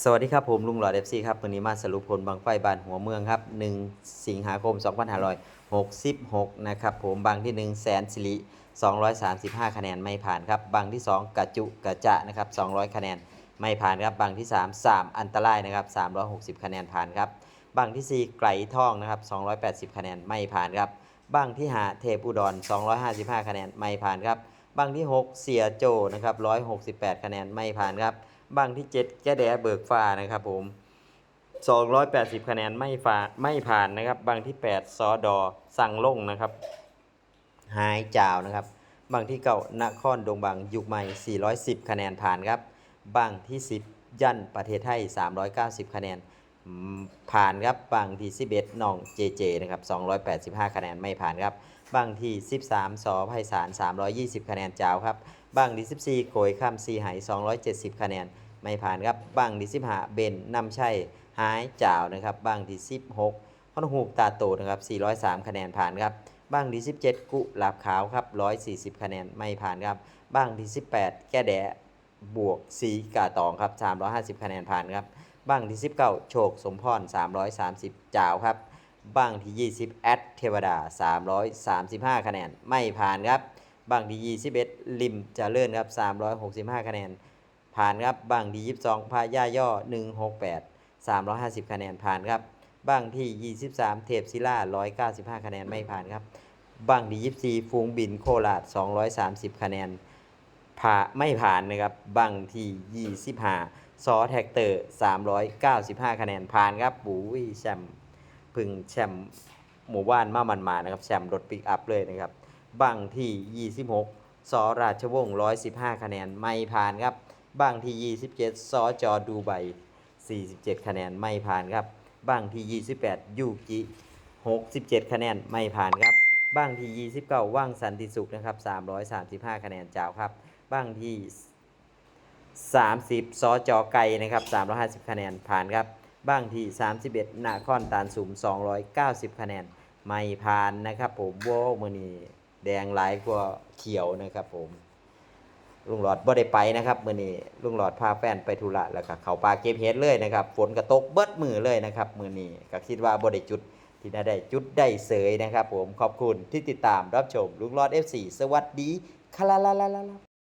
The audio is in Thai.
สวัสดีครับผมลุงหลอดเอฟซีครับวันนี้มาสรุปผลบังไฟบานหัวเมืองครับ 1 สิงหาคม 2566 นะครับผมบางที่ 1 แสนสิริ 235 คะแนนไม่ผ่านครับบางที่ 2 กระจุกระจะนะครับ 200 คะแนนไม่ผ่านครับบางที่ 3 3 อันตรายนะครับ 360 คะแนนผ่านครับบางที่ 4 ไกลทองนะครับ 280 คะแนนไม่ผ่านครับบางที่ 5 เทพอุดร 255 คะแนนไม่ผ่านครับบางที่ 6 เสียโจนะครับ168 คะแนนไม่ผ่านครับ บางที่7แกแดเบิกฟ้านะครับผม280 คะแนนไม่ฟ้าไม่ผ่านนะครับ บางที่ 8 ซอดอ สั่งลงนะครับ หายจาวนะครับ บางที่เก่านครดงบางยุคใหม่ 410 คะแนนผ่านครับ บางที่ 10 ยันประเทศไทย 390 คะแนนผ่านครับ บางที่ 11หนองเจเจนะครับ 285 คะแนนไม่ผ่านครับ บางที่ 13 สอไพศาล 320 คะแนนจาวครับ บางที่ 14โกยข้ามซีไห270 คะแนน ไม่ผ่านครับบางที่15เบนนำชัยหายจ่าวนะครับบางที่16ฮอนฮูกตาโตนะครับ403 คะแนนผ่านครับบางที่ 17 กุหลาบขาวครับ 140 คะแนนไม่ผ่านครับบางที่ 18 แก้แดะบวกสีกาตองครับ 350 คะแนนผ่านครับบางที่ 19 โชคสมพร 330 จ่าวครับบางที่ 20 แอดเทวดา 335 คะแนนไม่ผ่านครับบางที่ 21 ลิมเจริญครับ 365 คะแนน ผ่านครับบางที่22พาย่าย่อ168 350คะแนนผ่านครับบางที่23เทพศิลา195คะแนนไม่ผ่านครับบางที่24ฟูงบินโคราช230คะแนนผ่าไม่ผ่านนะครับบางที่25ซอแท็กเตอร์395คะแนนผ่านครับบู้ยแชมป์พึ่งแชมป์หมู่บ้านมามันมานะครับแชมป์รถปิกอัพเลยนะครับบางที่ 26สอราชวงศ์115 คะแนนไม่ผ่านครับ บางที่ 27ซอจอดูไบ47 คะแนนไม่ผ่านครับบางที่ 28 ยูกิ 67 คะแนนไม่ผ่านครับบางที่ 29 ว่างสันติสุขนะครับ 335 คะแนนจ้าวครับบางที่ 30ซอจอไก่นะครับ 350 คะแนนผ่านครับบางที่ 31นาคอนตาลสุม 290 คะแนนไม่ผ่านนะครับผมโว้มือนี้แดงหลายกว่าเขียวนะครับผม ลุงหลอดบ่ได้ไปนะครับมื้อนี้ลุงหลอดพาแฟนไปธุระแล้วก็เข้าป่าเก็บเห็ดเลยนะครับ ฝนก็ตกเบิดมือเลยนะครับมื้อนี้ก็คิดว่าบ่ได้จุดที่น่าได้จุดได้เสยนะครับ ผมขอบคุณที่ติดตามรับชมลุงหลอด F4 สวัสดีคาลาลาลาลา